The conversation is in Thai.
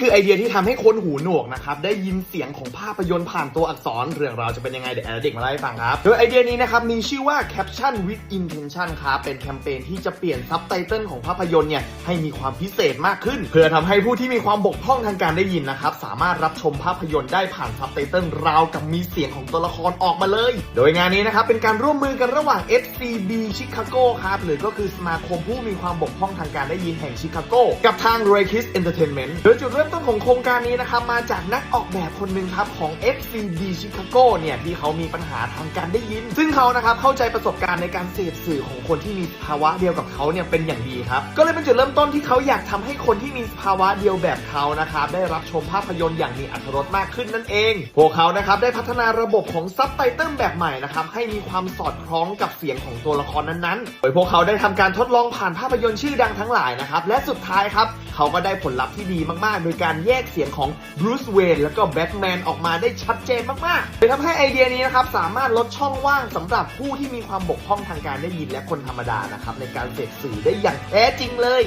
คือไอเดียที่ทำให้คนหูหนวกนะครับได้ยินเสียงของภาพยนตร์ผ่านตัวอักษรเรื่องราวจะเป็นยังไงเดี๋ยวแอดเด็กมาเล่าให้ฟังครับ โดยไอเดียนี้นะครับมีชื่อว่า Caption with Intention ครับเป็นแคมเปญที่จะเปลี่ยนซับไตเติลของภาพยนตร์เนี่ยให้มีความพิเศษมากขึ้น เพื่อทำให้ผู้ที่มีความบกพร่องทางการได้ยินนะครับสามารถรับชมภาพยนตร์ได้ผ่านซับไตเติลราวกับมีเสียงของตัวละครออกมาเลย โดยงานนี้นะครับเป็นการร่วมมือกันระหว่าง FCB Chicago ครับหรือก็คือสมาคมผู้มีความบกพร่องทางการได้ยินแห่งชิคาโกกับทาง r a k i s Entertainment โดยจุดเริ่มต้นของโครงการนี้นะครับมาจากนักออกแบบคนหนึ่งครับของ FCB Chicago เนี่ยที่เขามีปัญหาทางการได้ยิน ซึ่งเขานะครับเข้าใจประสบการณ์ในการเสพสื่อของคนที่มีภาวะเดียวกับเขาเนี่ยเป็นอย่างดีครับก็เลยเป็นจุดเริ่มต้นที่เขาอยากทำให้คนที่มีภาวะเดียวแบบเขานะครับได้รับชมภาพยนตร์อย่างมีอรรถรสมากขึ้นนั่นเอง พวกเขานะครับได้พัฒนาระบบของซับไตเติลแบบใหม่นะครับให้มีความสอดคล้องกับเสียงของตัวละครนั้นๆ โดยพวกเขาได้ทำการทดลองผ่านภาพยนตร์ชื่อดังทั้งหลายนะครับและสุดท้ายครับเขาก็ได้ผลลัพธ์ที่ดีมากๆ โดยการแยกเสียงของบรูซเวนแล้วก็แบทแมนออกมาได้ชัดเจนมากๆเลยทำให้ไอเดียนี้นะครับสามารถลดช่องว่างสำหรับผู้ที่มีความบกพร่องทางการได้ยินและคนธรรมดานะครับในการเสพสื่อได้อย่างแท้จริงเลย